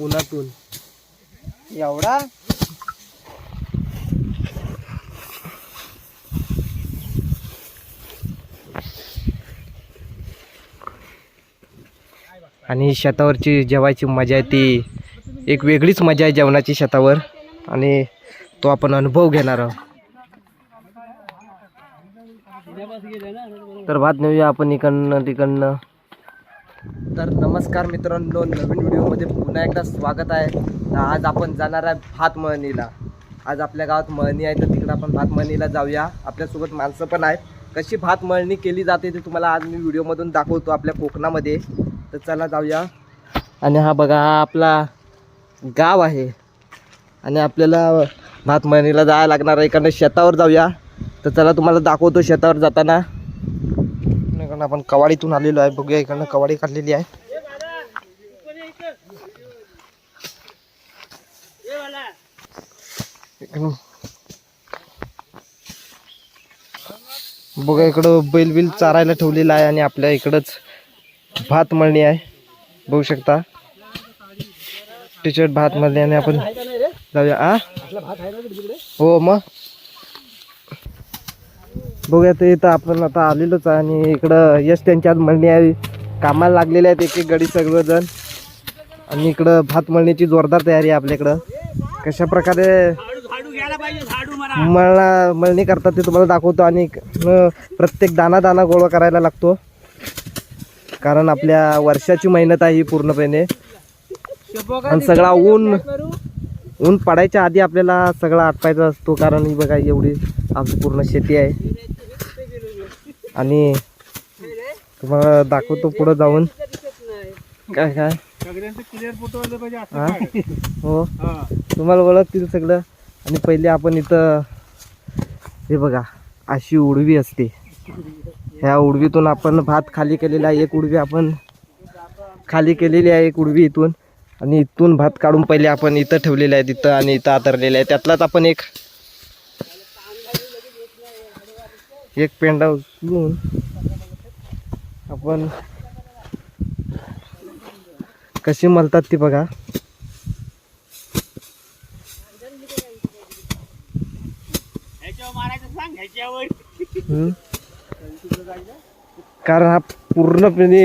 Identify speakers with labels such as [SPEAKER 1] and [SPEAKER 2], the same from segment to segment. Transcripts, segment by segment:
[SPEAKER 1] उन्हातून.
[SPEAKER 2] एवढा?
[SPEAKER 1] आणि शेतावरची जेवायची मजा आहे ती. एक वेगळीच मजा आहे जेवणाची शेतावर. आणि तो आपण अनुभव घेणार आहोत. तर भात नेऊया आपण इकडनं तिकडनं. तर नमस्कार मित्रांनो नवीन व्हिडिओमध्ये पुन्हा एकदा स्वागत आहे. तर आज आपण जाणार आहे भात मळणीला आज आपल्या गावात मळणी आहे तर तिकडं आपण भात मळणीला जाऊया. आपल्यासोबत माणसं पण आहेत. कशी भात मळणी केली जाते ते तुम्हाला आज मी व्हिडिओमधून दाखवतो आपल्या कोकणामध्ये. तर चला जाऊया. आणि हा बघा हा आपला गाव आहे. आणि आपल्याला भात मळणीला जायला लागणार आहे इकडनं शेतावर जाऊया. तर चला तुम्हाला दाखवतो शेतावर जाताना. कारण आपण कवाडीतून आलेलो आहे. बघूया इकडनं कवाडी काढलेली आहे. बघा इकडं बैल बिल चारायला ठेवलेला आहे आणि आपल्या इकडंच भात मळणी आहे. बघू शकता. टी शर्ट भात मळणी आणि आपण जाऊया. आ? हो मग? बघूया ते इथं आपण आता आलेलोच आहे आणि इकडं यश त्यांच्या मळणी आहे. कामाला लागलेले आहेत एक एक गडी सगळेजण. आणि इकडं भात मळणीची जोरदार तयारी आहे आपल्याकडं. कशा प्रकारे मळणा मळणी करतात ते तुम्हाला दाखवतो आणि प्रत्येक दाना दाना गोळा करायला लागतो. कारण आपल्या वर्षाची मेहनत आहे ही पूर्णपणे. आणि सगळा ऊन ऊन पडायच्या आधी आपल्याला सगळा आटपायचा असतो कारण ही बघा एवढी आपली पूर्ण शेती आहे. आणि तुम्हाला दाखवतो पुढं जाऊन. काय काय? हा? हो. तुम्हाला ओळखतील सगळं. आणि पहिले आपण इथं हे बघा अशी उडवी असते. ह्या उडवीतून आपण भात खाली केलेला आहे एक उडवी आपण खाली केलेली आहे एक उडवी इथून. आणि इथून भात काढून पहिले आपण इथं ठेवलेलं आहे तिथं आणि इथं आतरलेलं आहे त्यातलाच आपण एक एक पेंडा उचलून आपण कशी मलतात ती बघा. कारण हा पूर्णपणे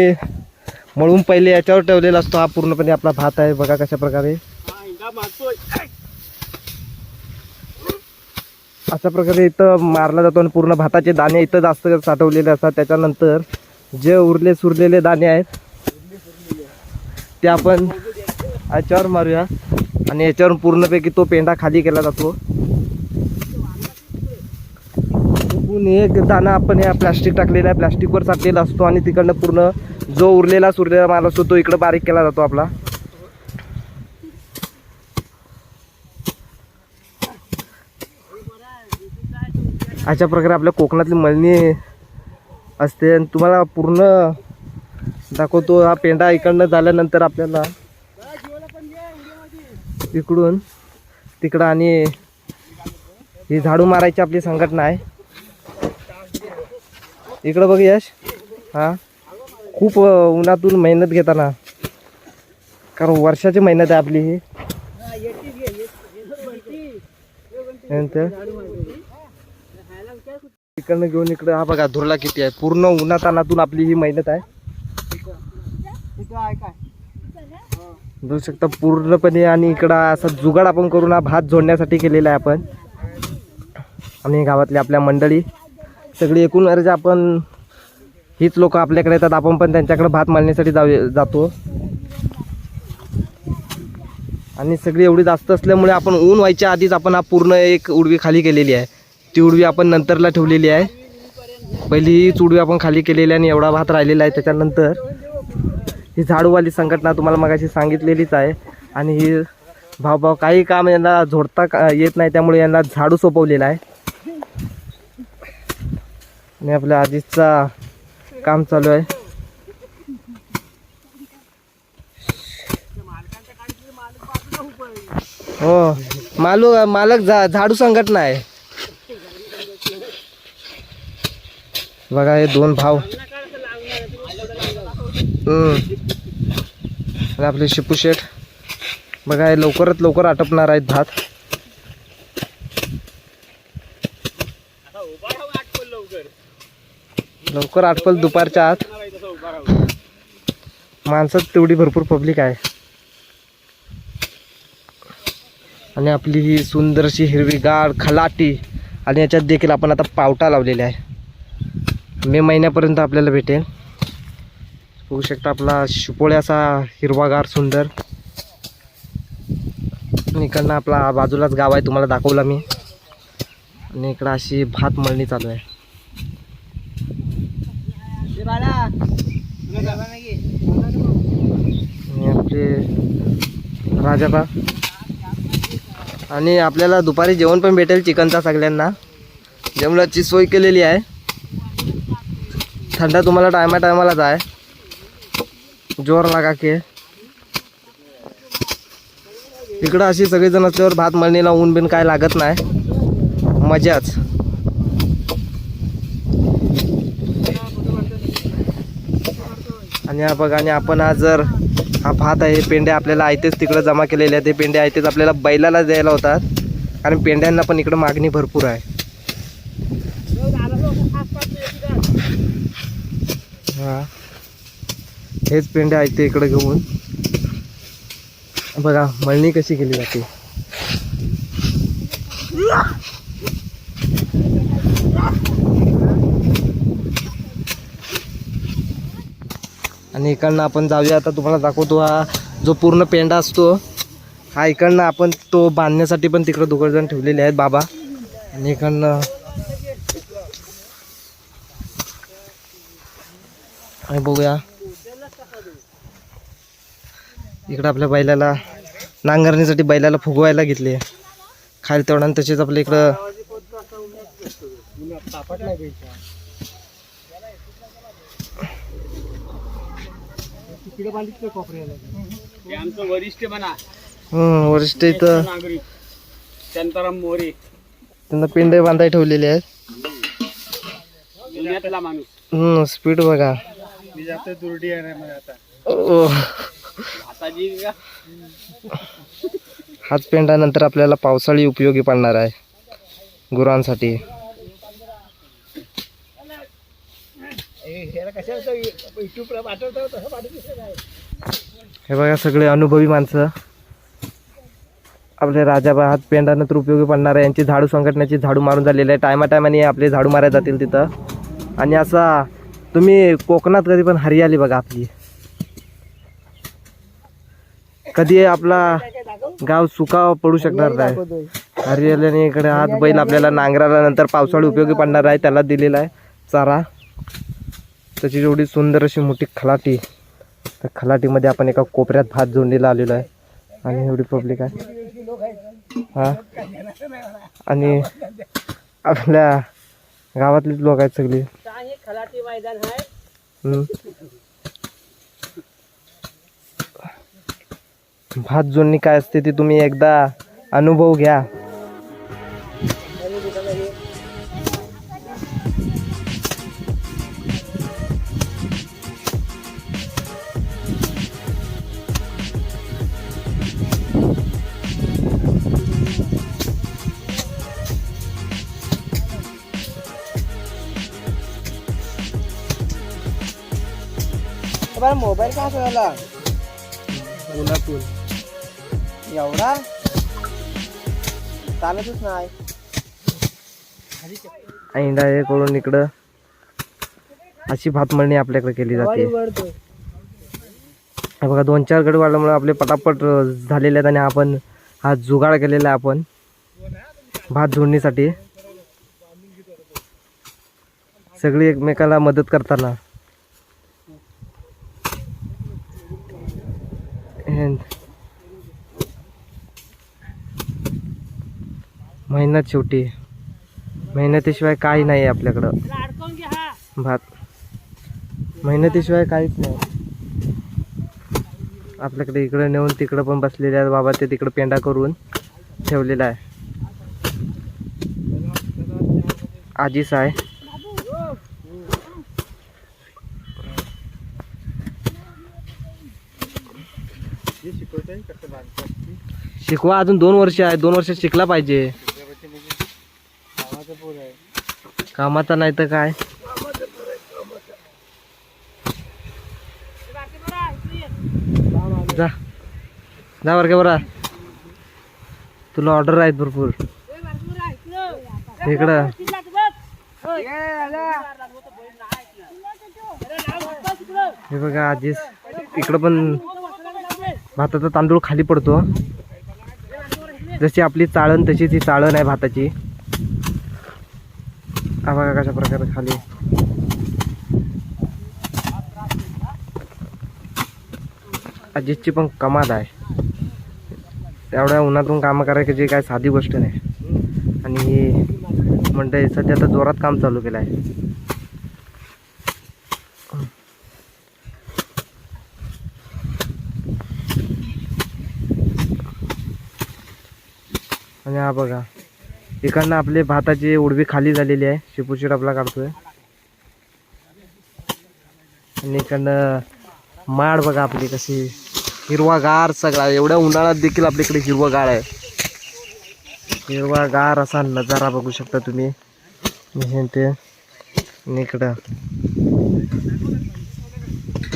[SPEAKER 1] मळून पहिले याच्यावर ठेवलेला असतो हा पूर्णपणे आपला भात आहे. बघा कशा प्रकारे. अशा प्रकारे इथं मारला जातो आणि पूर्ण भाताचे दाणे इथं जास्त साठवलेले असतात. त्याच्यानंतर जे उरले सुरलेले दाणे आहेत ते आपण याच्यावर मारूया. आणि याच्यावर पूर्णपैकी तो पेंडा खाली केला जातो. एक दाणा आपण या प्लास्टिक टाकलेला आहे. प्लास्टिकवर साठलेला असतो आणि तिकडनं पूर्ण जो उरलेला सुरलेला माल असतो तो इकडं बारीक केला जातो आपला. अशा प्रकारे आपल्या कोकणातली मळणी असते. आणि तुम्हाला पूर्ण दाखवतो हा पेंडा इकडनं झाल्यानंतर आपल्याला इकडून तिकडं आणि ही झाडू मारायची आपली संघटना आहे. इकडं बघ यश. हां. खूप उन्हातून मेहनत घेताना. कारण वर्षाची मेहनत आहे आपली ही. नंतर? इकडनं घेऊन इकडं. हा बघा धुरला किती आहे. पूर्ण उन्हातानातून आपली ही मेहनत आहे. बघू शकता पूर्णपणे. आणि इकडं असा जुगाड आपण करून हा भात जोडण्यासाठी केलेला आहे आपण. आणि गावातली आपल्या मंडळी. सगळी एकूण अर्ज आपण हीच लोक आपल्याकडे येतात. आपण पण त्यांच्याकडे भात मारण्यासाठी जाऊ जातो. आणि सगळी एवढी जास्त असल्यामुळे आपण ऊन व्हायच्या आधीच आपण हा पूर्ण एक उडवी खाली केलेली आहे. ती उडवी आपण नंतरला ठेवलेली आहे. पहिली हीच उडवी आपण खाली केलेली आहे आणि एवढा भात राहिलेला आहे त्याच्यानंतर. ही झाडूवाली संघटना तुम्हाला मगाशी सांगितलेलीच आहे. आणि ही भाव भाव काही काम यांना झोडता का- येत नाही त्यामुळे यांना झाडू सोपवलेला आहे. आणि आपल्या आधीचा काम चालू आहे. हो मालू मालक झा झाडू संघटना आहे बघा हे दोन भाव हम्म. आपले शिपू शेठ. बघा हे लवकरात लवकर आटपणार आहेत भात. लवकर आठपल दुपारच्या आत. माणसात तेवढी भरपूर पब्लिक आहे. आणि आपली ही सुंदरशी हिरवीगार खलाटी आणि याच्यात देखील आपण आता पावटा लावलेला आहे. मे महिन्यापर्यंत आपल्याला भेटेल. बघू शकता आपला शिपोळ्याचा हिरवागार सुंदर. इकडनं आपला बाजूलाच गाव आहे तुम्हाला दाखवला मी. आणि इकडं अशी भात मळणी चालू आहे. आपले राजाबा. आणि आपल्याला दुपारी जेवण पण भेटेल चिकनचा सगळ्यांना. जेवणाची सोय केलेली आहे. थंडा तुम्हाला टायमा टायमालाच आहे. जोर लागा की. इकडं अशी सगळेजण असल्यावर भात मळणीला ऊन बिन काय लागत नाही. मजाच. आणि हा बघा आणि आपण आज जर हा भात आहे पेंड्या आपल्याला आयतेच तिकडं जमा केलेले आहेत. ते पेंड्या आयतेच आपल्याला बैलाला द्यायला होतात. कारण पेंड्यांना पण इकडं मागणी भरपूर आहे. हां. हेच पेंड्या आहेत ते इकडं घेऊन. बघा मळणी कशी केली जाते. आणि इकडनं आपण जाऊया. आता तुम्हाला दाखवतो हा जो पूर्ण पेंडा असतो. हा इकडनं आपण तो बांधण्यासाठी पण तिकडं दोघं ठेवलेले आहेत बाबा. आणि इकडनं आणि बघूया. इकडं आपल्या बैलाला नांगरणीसाठी बैलाला फुगवायला घेतले. खायला तेवढ्या आणि तसेच आपल्या इकडं
[SPEAKER 3] हे आमचं वरिष्ठ म्हणा.
[SPEAKER 1] हम्म, वरिष्ठ इथं.
[SPEAKER 3] नागरिक. शांताराम मोरे.
[SPEAKER 1] त्यांना पेंडे बांधाय ठेवलेले आहेत.
[SPEAKER 3] पुण्यातला माणूस.
[SPEAKER 1] हम्म स्पीड बघा.
[SPEAKER 3] मी जातो दुर्डी आहे मला आता.
[SPEAKER 1] ओ
[SPEAKER 3] आता जी का?
[SPEAKER 1] हाच पेंडा नंतर आपल्याला पावसाळी उपयोगी पडणार आहे. गुरांसाठी. हे बघा सगळे अनुभवी माणसं. आपले राजाबा हात पेंडा नंतर उपयोगी पडणार आहे. यांची झाडू संघटनेची झाडू मारून झालेले आहे. टायमा टायमाने आपले झाडू मारायला जातील तिथं. आणि असा तुम्ही कोकणात कधी पण हरियाली बघा आपली. कधी आपला गाव सुका पडू शकणार नाही. हरियाल्याने इकडे हात बैल आपल्याला नांगराला नंतर पावसाळी उपयोगी पडणार आहे. त्याला दिलेला आहे चारा. त्याची जेवढी सुंदर अशी मोठी खलाटी. त्या खलाटीमध्ये आपण एका कोपऱ्यात भात जोडणीला आलेलो आहे. आणि एवढी पब्लिक आहे. हा? आणि आपल्या गावातलीच लोक आहेत सगळी.
[SPEAKER 2] खलाटी मैदान आहे.
[SPEAKER 1] हम्म. भात जोडणी काय असते ती तुम्ही एकदा अनुभव घ्या.
[SPEAKER 2] बरं मोबाईल का झाला
[SPEAKER 1] उन्हातून
[SPEAKER 2] एवढा? चालतच नाही.
[SPEAKER 1] करून इकडं अशी भात मळणी आपल्याकडे केली जाते. हे बघा दोन चार गड वाढल्यामुळे आपले पटापट झालेले आहेत आणि आपण हा जुगाड केलेला आहे आपण. भात जोडणीसाठी सगळी एकमेकाला मदत करताना. मेहनत शेवटी. मेहनतीशिवाय काही नाही आहे आपल्याकडं. भात. मेहनतीशिवाय काहीच नाही. आपल्याकडे इकडे नेऊन तिकडं पण बसलेले आहेत. बाबा ते तिकडं पेंडा करून ठेवलेला आहे. आजीच आहे. शिकवा अजून दोन वर्ष आहे. दोन वर्ष शिकला पाहिजे
[SPEAKER 3] त्याच्यावरती म्हणजे गावाचं पोर आहे
[SPEAKER 1] कामाचा नाही तर काय? जा. जा बर का बरा. तुला ऑर्डर आहेत भरपूर. इकडं. हे बघा आजीच इकडं पण भाताचा तांदूळ खाली पडतो. जशी आपली चाळण तशी ती चाळण आहे भाताची. हा बघा कशा प्रकारे खाली. आजीची पण कमाल आहे. एवढ्या उन्हातून कामं करायची काय साधी गोष्ट नाही. आणि ही म्हणते सध्या आता जोरात काम चालू केलं आहे आणि हा बघा. इकडनं आपले भाताची उडवी खाली झालेली आहे. शिपूशीर आपला काढतोय. आणि इकडनं माड बघा आपली कशी. हिरवागार सगळा. एवढ्या उन्हाळ्यात देखील आपल्याकडे हिरवागार आहे. हिरवागार असा नजारा बघू शकता तुम्ही. ते आणि इकडं.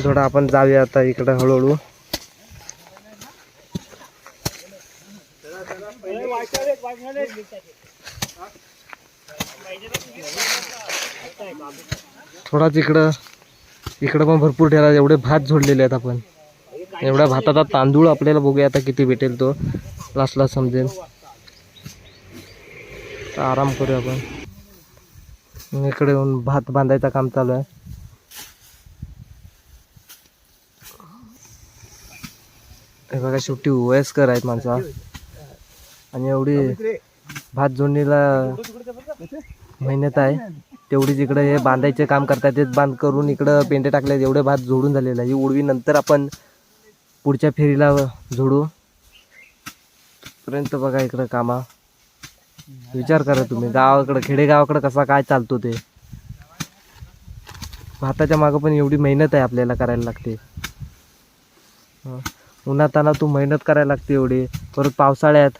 [SPEAKER 1] थोडं आपण जाऊया आता इकडं हळूहळू. थोडाच इकडं इकडं पण भरपूर ठेला एवढे भात झोडलेले आहेत आपण. एवढ्या भाताचा तांदूळ आपल्याला बघूया आता किती भेटेल तो. लास्टला समजेल. आराम करूया आपण. इकडे येऊन भात बांधायचं काम चालू आहे. हे बघा शेवटी वयस्कर आहेत माणसा. आणि एवढी भात जोडणीला मेहनत आहे. तेवढीच इकडं हे बांधायचे काम करतात ते बांध करून इकडं पेंडे टाकले एवढे भात जोडून झालेलं ही उडवी नंतर आपण पुढच्या फेरीला झोडू. पर्यंत बघा इकडं कामा. विचार करा तुम्ही गावाकडं खेडेगावाकडं कसा काय चालतो ते. भाताच्या मागं पण एवढी मेहनत आहे आपल्याला करायला लागते. उन्हाताना तू मेहनत करायला लागते एवढी. परत पावसाळ्यात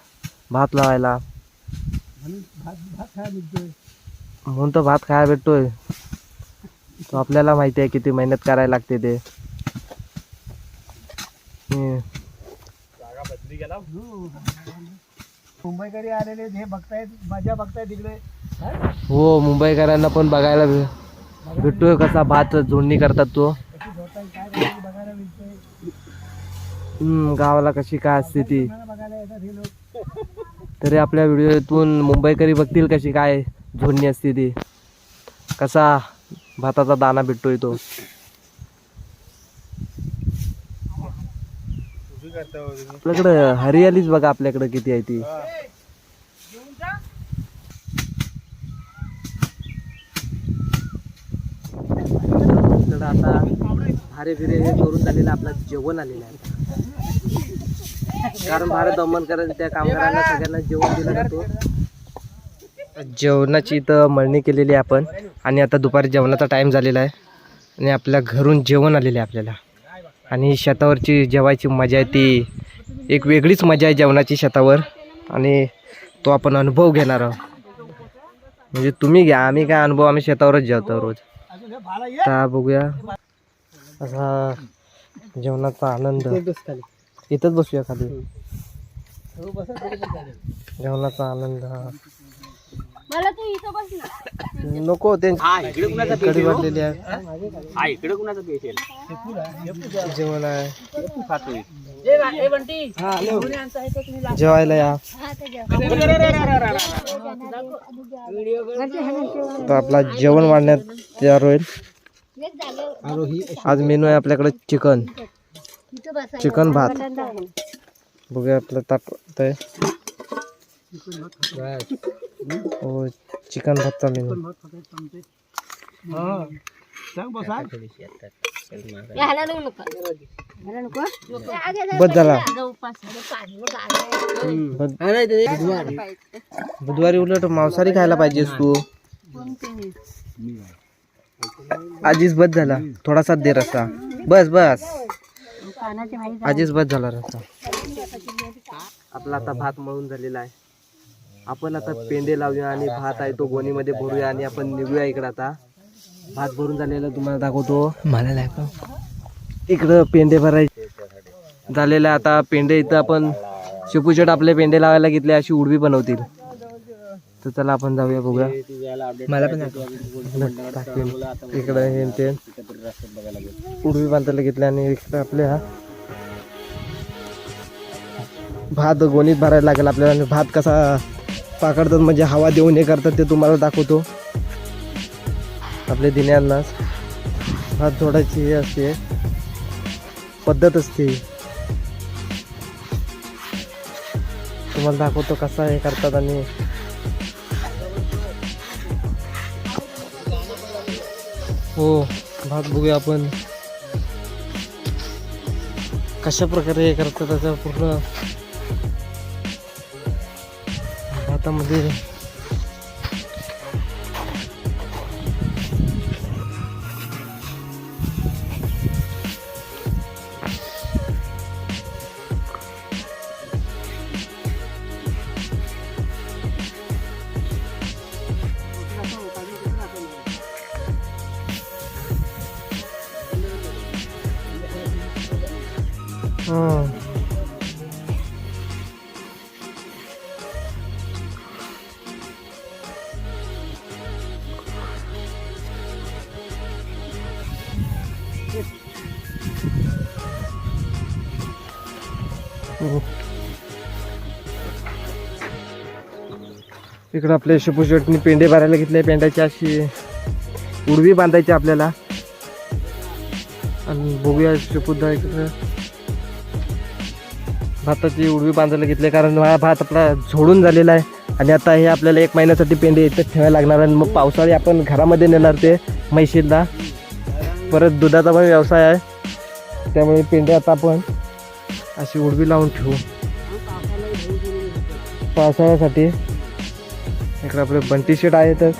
[SPEAKER 1] भात लावायला. म्हणून तर भात खायला भेटतोय. तो आपल्याला माहिती आहे किती मेहनत करायला लागते ते. हम्म.
[SPEAKER 3] जागा बदली गेला.
[SPEAKER 2] मुंबईकडे आलेले हे बघतायत मजा बघतायत तिकडे.
[SPEAKER 1] हो? मुंबईकरांना पण बघायला भेटतोय कसा भात जोडणी करतात तो. गावाला कशी काय असते ती.
[SPEAKER 2] हे
[SPEAKER 1] तरी आपल्या व्हिडिओतून मुंबईकरी बघतील कशी काय. झोडणी असते ती कसा भाताचा दाना भेटतोय तो. आपल्याकडं हरियालीच बघा आपल्याकडं किती आहे ती. आता भारे फिरे हे करून झालेलं आपलं जेवण आलेलं आहे. कारण भारत दमन करायचं त्या कामगारांना सगळ्यांना जेवण दिलं जातो. जेवणाची इथं मळणी केलेली आहे आपण. आणि आता दुपारी जेवणाचा टाईम झालेला आहे. आणि आपल्या घरून जेवण आलेलं आहे आपल्याला. आणि शेतावरची जेवायची मजा आहे ती. एक वेगळीच मजा आहे जेवणाची शेतावर. आणि तो आपण अनुभव घेणार आहोत. म्हणजे तुम्ही घ्या आम्ही काय अनुभव आम्ही शेतावरच जेवतो रोज. आता बघूया. असा जेवणाचा आनंद. इथंच बसूया खाली. जेवणाचा आनंद हा.
[SPEAKER 4] मला तू इथं बस ना.
[SPEAKER 1] नको ते
[SPEAKER 3] हा इकडे कुणाचा
[SPEAKER 1] वाटलेली आहे.
[SPEAKER 3] हा इकडे कुणाचा पेशल?
[SPEAKER 1] जेवण आहे
[SPEAKER 3] खातोय
[SPEAKER 1] जेवायला या. तर आपला जेवण वाढण्यात तयार होईल. आज मेनू आहे आपल्याकडे चिकन. चिकन भात. बघूया आपलं ताप हो चिकन
[SPEAKER 4] भात चालेल
[SPEAKER 1] बस झाला बुधवारी उलट मांसाहारी खायला पाहिजेस तू आजीच बस झाला थोडासा दे रस्ता बस बस
[SPEAKER 4] आजीच
[SPEAKER 1] आधीच बस झाला रस्ता आपला आता भात मळून झालेला आहे। आपण आता पेंडे लावूया आणि भात आहे तो गोणीमध्ये भरूया आणि आपण निघूया इकडं आता. भात भरून झालेला तुम्हाला दाखवतो. मला दाखव इकडं पेंडे भरायचे. झालेलं आता पेंडे इथं आपण शेपूचट आपले पेंडे लावायला घेतले अशी उडवी बनवतील. तर चला आपण जाऊया बघूया. मला पण इकडं हे ते उडवी बांधायला घेतल्या आणि इकडं आपल्या भात गोणीत भरायला लागेल आपल्याला. आणि भात कसा पाकडतात म्हणजे हवा देऊन हे करतात ते तुम्हाला दाखवतो. आपल्या दिन्यांनाच भात जोडायची हे असते. पद्धत असते. तुम्हाला दाखवतो कसा हे करतात आणि हो भात बघूया आपण. कशा प्रकारे हे करतात त्याचा पूर्ण भातामध्ये हां इकडं आपल्या शेपू पेंडे भरायला घेतले पेंड्याची अशी उडवी बांधायची आपल्याला. आणि बघूया शेपूदा इकडं. भाताची उडवी बांधायला घेतली कारण हा भात आपला झोडून झालेला आहे. आणि आता हे आपल्याला एक महिन्यासाठी पेंडे इथं ठेवायला लागणार आणि मग पावसाळी आपण घरामध्ये नेणार ते म्हैशीला परत दुधाचा पण व्यवसाय आहे. त्यामुळे पेंडे आता आपण अशी उडवी लावून ठेवू. पावसाळ्यासाठी इकडे आपले बंटी शेट आहेतच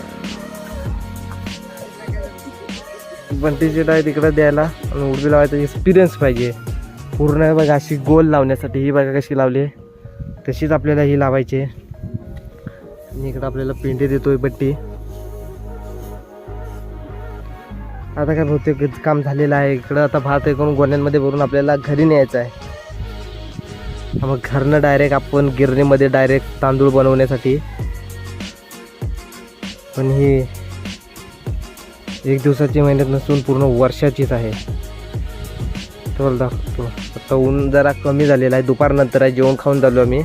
[SPEAKER 1] बंटी शेट आहे तिकडे द्यायला. आणि उडबी लावायचा एक्सपिरियन्स पाहिजे. पूर्ण बघा अशी गोल लावण्यासाठी ही बघा कशी लावली. आहे. तशीच आपल्याला ही लावायची. आणि इकडं आपल्याला पेंडी देतोय बट्टी आता काय बहुतेक काम झालेलं आहे. इकडं आता भात हे करून गोण्यांमध्ये भरून आपल्याला घरी न्यायचं आहे. मग घरनं डायरेक्ट आपण गिरणीमध्ये डायरेक्ट तांदूळ बनवण्यासाठी पण ही एक दिवसाची मेहनत नसून पूर्ण वर्षाचीच आहे. तुम्हाला दाखवतो. आता ऊन जरा कमी झालेला आहे. दुपारनंतर आहे. जेवण खाऊन झालो आम्ही.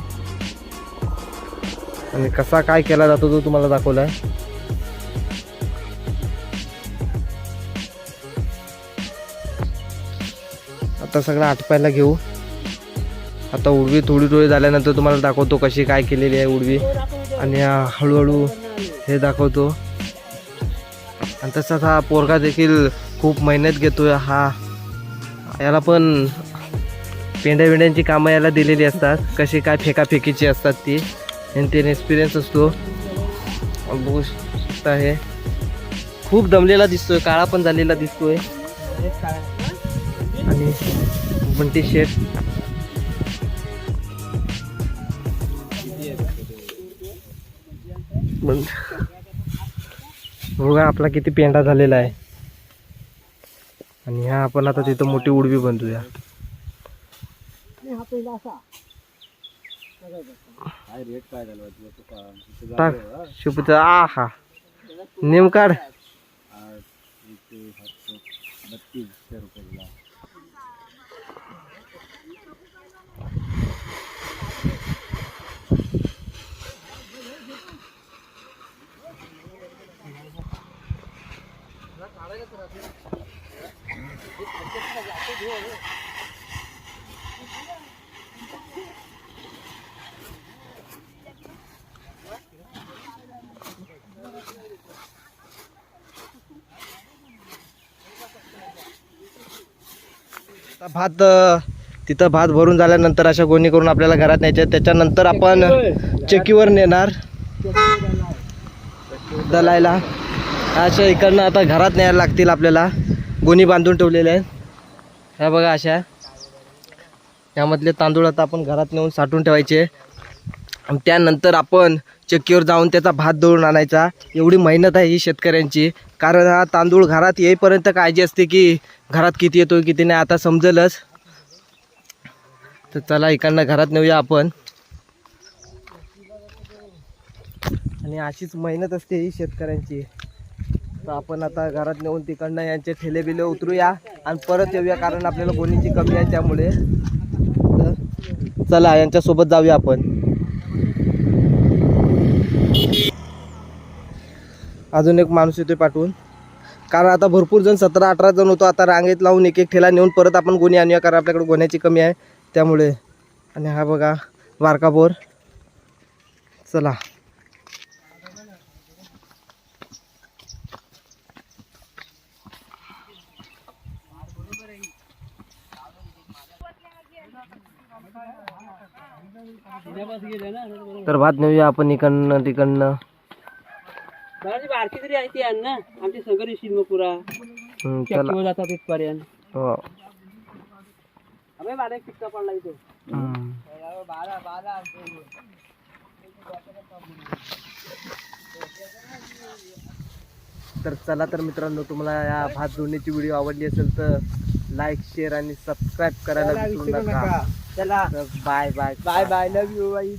[SPEAKER 1] आणि कसा काय केला जातो तो तुम्हाला दाखवला आहे आता सगळं आटपायला घेऊ. आता उडवी थोडी थोडी झाल्यानंतर तुम्हाला दाखवतो कशी काय केलेली आहे उडवी. आणि हळूहळू हे दाखवतो. आणि तसाच हा पोरगा देखील खूप मेहनत घेतोय. हा याला पण पेंड्या बिंड्यांची कामं याला दिलेली असतात. कशी काय फेकाफेकीची असतात ती. आणि त्याने एक्सपिरियन्स असतो. बघू शकता हे. खूप दमलेला दिसतोय. काळा पण झालेला दिसतोय. आणि बंटी शेट बंद बघा आपला किती पेंडा झालेला आहे. आणि ह्या आपण आता तिथं मोठी उडवी बनतोया
[SPEAKER 3] काय
[SPEAKER 1] टाक
[SPEAKER 3] झालं,
[SPEAKER 1] आ हा नेम काढ.
[SPEAKER 3] आठ, इथे बत्तीसशे रुपयाला
[SPEAKER 1] भात तिथं भात भरून झाल्यानंतर अशा गोणी करून आपल्याला घरात न्यायच्या त्याच्यानंतर आपण चक्कीवर नेणार. दलायला. अशा इकडनं आता घरात न्यायला लागतील आपल्याला. गोणी बांधून ठेवलेल्या आहेत. ह्या बघा अशा. यामधले तांदूळ आता आपण घरात नेऊन साठवून ठेवायचे. आणि त्यानंतर आपण चक्कीवर जाऊन त्याचा भात दळून आणायचा. एवढी मेहनत आहे ही शेतकऱ्यांची. कारण हा तांदूळ घरात येईपर्यंत काळजी असते की घरात किती येतो किती नाही आता समजलंच. तर चला इकडनं घरात नेऊया आपण. आणि अशीच मेहनत असते ही शेतकऱ्यांची. तर आपण आता घरात नेऊन तिकडनं यांचे ठेले बिले उतरूया आणि परत येऊया कारण आपल्याला गोणीची कमी आहे त्यामुळे. तर चला यांच्यासोबत जाऊया आपण. अजून एक माणूस येतोय पाठवून. कारण आता भरपूर जण सतरा अठरा जण होतो. आता रांगेत लावून एक एक ठेला नेऊन परत आपण गोणी आणूया कारण आपल्याकडे गोण्याची कमी आहे त्यामुळे. आणि हा बघा बारका बोर चला. तर भात नेऊया आपण इकडनं तिकडनं.
[SPEAKER 3] बारकी तरी आहे ती आण ना. आमची सगळी येशील मग पुरा.
[SPEAKER 1] हम्म, चला.
[SPEAKER 3] जातात तिथपर्यंत
[SPEAKER 1] हो.
[SPEAKER 3] अबे बारा एक टिक्का पडला इथे.
[SPEAKER 1] हम्म. तर चला तर मित्रांनो तुम्हाला या भात धुण्याची व्हिडिओ आवडली असेल तर लाईक शेअर आणि सबस्क्राईब करायला विसरू नका.
[SPEAKER 2] चला.
[SPEAKER 1] Bye bye
[SPEAKER 2] bye bye love you bye